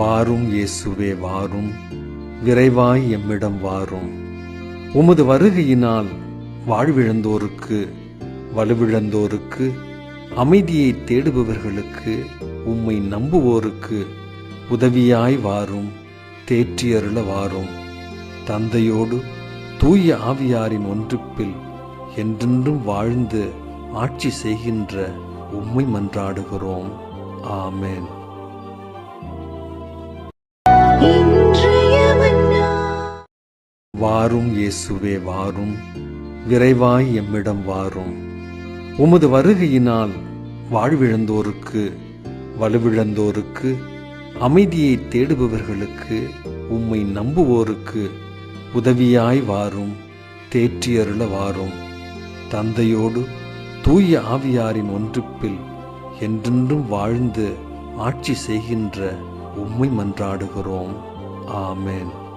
வாரும் இயேசுவே வாரும். விரைவாய் எம்மிடம் வாரும். உமது வருகையினால் வாழ்விழந்தோருக்கு வலுவிழந்தோருக்கு அமைதியை தேடுபவர்களுக்கு உம்மை நம்புவோருக்கு உதவியாய் வாரும் தேற்றியருள வாரும். தந்தையோடு தூய ஆவியாரின் ஒன்றுப்பில் என்றென்றும் வாழ்ந்து ஆட்சி செய்கின்ற உம்மை மன்றாடுகிறோம். ஆமென். வாரும் இயேசுவே வாரும். விரைவாய் எம்மிடம் வாரும். உமது வருகையினால் வாழ்விழந்தோருக்கு வலுவிழந்தோருக்கு அமைதியை தேடுபவர்களுக்கு உம்மை நம்புவோருக்கு உதவியாய் வாரும் தேற்றியருள வாரும். தந்தையோடு தூய ஆவியாரின் ஒன்றுப்பில் என்றென்றும் வாழ்ந்து ஆட்சி செய்கின்ற உம்மை மன்றாடுகிறோம். ஆமென்.